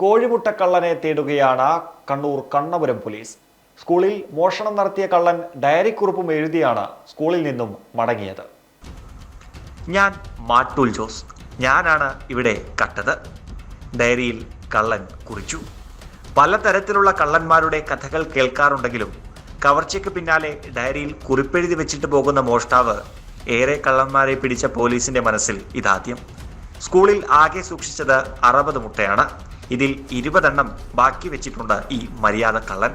കോഴിമുട്ടക്കള്ളനെ തേടുകയാണ് കണ്ണൂർ കണ്ണപുരം പോലീസ്. സ്കൂളിൽ മോഷണം നടത്തിയ കള്ളൻ ഡയറി ഡയറിക്കുറിപ്പും എഴുതിയാണ് സ്കൂളിൽ നിന്നും മടങ്ങിയത്. ഞാൻ മാട്ടൂൽ ജോസ്. ഞാനാണ് ഇവിടെ കട്ടത്. ഡയറിയിൽ കള്ളൻ കുറിച്ചു. പലതരത്തിലുള്ള കള്ളന്മാരുടെ കഥകൾ കേൾക്കാറുണ്ടെങ്കിലും കവർച്ചയ്ക്ക് പിന്നാലെ ഡയറിയിൽ കുറിപ്പെഴുതി വെച്ചിട്ട് പോകുന്ന മോഷ്ടാവ് ഏറെ കള്ളന്മാരെ പിടിച്ച പോലീസിന്റെ മനസ്സിൽ ഇതാദ്യം. സ്കൂളിൽ ആകെ സൂക്ഷിച്ചത് അറുപത് മുട്ടയാണ്. ഇതിൽ ഇരുപതെണ്ണം ബാക്കി വെച്ചിട്ടുണ്ട് ഈ മര്യാദ കള്ളൻ.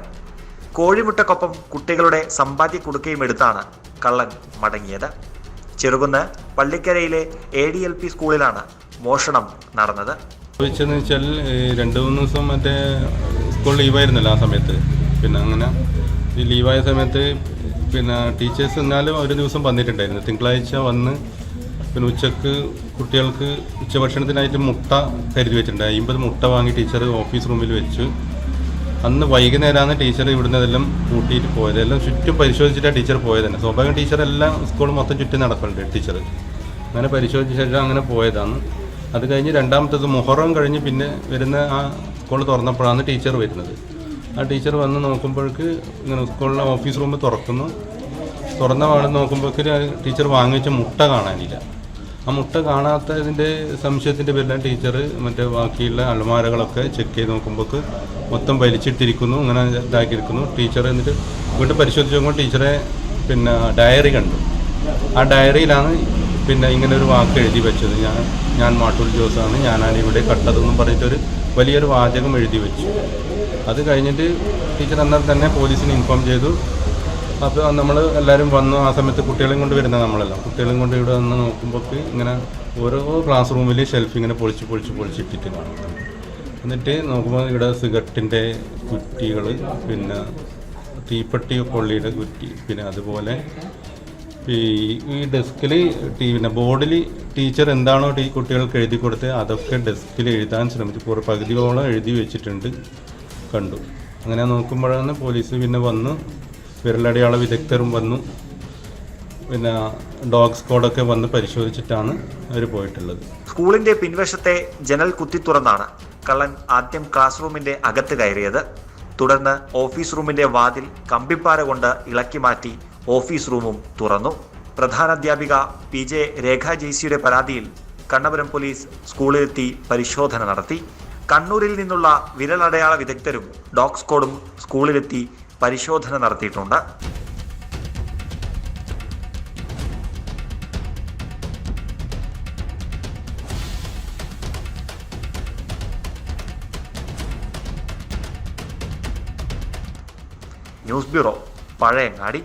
കോഴിമുട്ടക്കൊപ്പം കുട്ടികളുടെ സമ്പാദ്യ കുടുക്കയും എടുത്താണ് കള്ളൻ മടങ്ങിയത്. ചെറുകുന്ന് പള്ളിക്കരയിലെ എ ഡി എൽ പി സ്കൂളിലാണ് മോഷണം നടന്നത്. വെച്ചാൽ രണ്ട് മൂന്ന് ദിവസം മറ്റേ സ്കൂൾ ലീവായിരുന്നല്ലോ ആ സമയത്ത്. പിന്നെ അങ്ങനെ ഈ ലീവായ സമയത്ത് പിന്നെ ടീച്ചേഴ്സ് എന്നാലും ഒരു ദിവസം വന്നിട്ടുണ്ടായിരുന്നു. തിങ്കളാഴ്ച വന്ന് പിന്നെ ഉച്ചയ്ക്ക് കുട്ടികൾക്ക് ഉച്ചഭക്ഷണത്തിനായിട്ട് മുട്ട കരുതി വെച്ചിട്ടുണ്ട്. അമ്പത് മുട്ട വാങ്ങി ടീച്ചർ ഓഫീസ് റൂമിൽ വെച്ചു. അന്ന് വൈകുന്നേരമാണ് ടീച്ചർ ഇവിടുന്ന് ഇതെല്ലാം കൂട്ടിയിട്ട് പോയത്. എല്ലാം ചുറ്റും പരിശോധിച്ചിട്ടാണ് ടീച്ചർ പോയത് തന്നെ. സ്വാഭാവികം ടീച്ചർ എല്ലാം സ്കൂൾ മൊത്തം ചുറ്റും നടക്കുന്നുണ്ട് ടീച്ചർ അങ്ങനെ പരിശോധിച്ച ശേഷം അങ്ങനെ പോയതാണ്. അത് കഴിഞ്ഞ് രണ്ടാമത്തത് മുഹറം കഴിഞ്ഞ് പിന്നെ വരുന്ന ആ സ്കൂൾ തുറന്നപ്പോഴാണ് ടീച്ചർ വരുന്നത്. ആ ടീച്ചർ വന്ന് നോക്കുമ്പോഴേക്ക് ഇങ്ങനെ സ്കൂളിലെ ഓഫീസ് റൂം തുറക്കുന്നു. തുറന്ന പാടെ നോക്കുമ്പോഴേക്ക് ടീച്ചർ വാങ്ങിച്ച മുട്ട കാണാനില്ല. ആ മുട്ട കാണാത്തതിന്റെ സംശയത്തിന്റെ പേരിലാണ് ടീച്ചർ മറ്റേ ബാക്കിയുള്ള അലമാരകളൊക്കെ ചെക്ക് ചെയ്ത് നോക്കുമ്പോൾ മൊത്തം വലിച്ചിട്ടിരിക്കുന്നു അങ്ങനെ ഇതാക്കിയിരിക്കുന്നു. ടീച്ചർ എന്നിട്ട് വീണ്ടും പരിശോധിച്ച് നോക്കുമ്പോൾ ടീച്ചറെ പിന്നെ ഡയറി കണ്ടു. ആ ഡയറിയിലാണ് പിന്നെ ഇങ്ങനെ ഒരു വാക്ക് എഴുതി വെച്ചത്. ഞാൻ ഞാൻ മാട്ടൂർ ജോസാണ് ഞാനാണ് ഇവിടെ കട്ടതെന്നും പറഞ്ഞിട്ടൊരു വലിയൊരു വാചകം എഴുതി വെച്ചു. അത് കഴിഞ്ഞിട്ട് ടീച്ചർ അന്നേരം തന്നെ പോലീസിന് ഇൻഫോം ചെയ്തു. അപ്പോൾ നമ്മൾ എല്ലാവരും വന്നു ആ സമയത്ത് കുട്ടികളെയും കൊണ്ട് വരുന്ന നമ്മളെല്ലാം. കുട്ടികളെയും കൊണ്ട് ഇവിടെ വന്ന് നോക്കുമ്പോൾ ഇങ്ങനെ ഓരോ ക്ലാസ് റൂമിൽ ഷെൽഫ് ഇങ്ങനെ പൊളിച്ച് പൊളിച്ച് പൊളിച്ചിട്ടിട്ട് കാണും. എന്നിട്ട് നോക്കുമ്പോൾ ഇവിടെ സിഗരറ്റിന്റെ കുറ്റികൾ പിന്നെ തീപ്പെട്ടി കൊള്ളിയുടെ കുറ്റി പിന്നെ അതുപോലെ ഈ ഈ ഡെസ്കിൽ പിന്നെ ബോർഡിൽ ടീച്ചർ എന്താണോ ഈ കുട്ടികൾക്ക് എഴുതി കൊടുത്തത് അതൊക്കെ ഡെസ്കിൽ എഴുതാൻ ശ്രമിച്ചു. കുറേ പകുതിയോളം എഴുതി വെച്ചിട്ടുണ്ട് കണ്ടു. അങ്ങനെ നോക്കുമ്പോഴാണ് പോലീസ് പിന്നെ വന്നു വിരലടയാള വിദഗ്ധരും വന്നു. പിന്നെ ഡോഗ് സ്ക്വാഡൊക്കെ വന്ന് പരിശോധിച്ചിട്ടാണ് അവർ പോയിട്ടുള്ളത്. സ്കൂളിന്റെ പിൻവശത്തെ ജനൽ കുത്തി തുറന്നാണ് കള്ളൻ ആദ്യം ക്ലാസ് റൂമിന്റെ അകത്ത് കയറിയത്. തുടർന്ന് ഓഫീസ് റൂമിന്റെ വാതിൽ കമ്പിപ്പാറ കൊണ്ട് ഇളക്കി മാറ്റി ഓഫീസ് റൂമും തുറന്നു. പ്രധാനാധ്യാപിക പി ജെ രേഖ ജെയ്സിയുടെ പരാതിയിൽ കണ്ണപുരം പോലീസ് സ്കൂളിലെത്തി പരിശോധന നടത്തി. കണ്ണൂരിൽ നിന്നുള്ള വിരലടയാള വിദഗ്ധരും ഡോഗ് സ്ക്വാഡും സ്കൂളിലെത്തി പരിശോധന നടത്തിയിട്ടുണ്ട്. News bureau Pazhayangadi.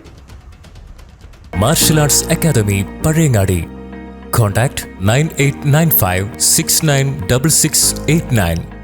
Martial arts academy Pazhayangadi. Contact nine eight nine five six nine double six eight nine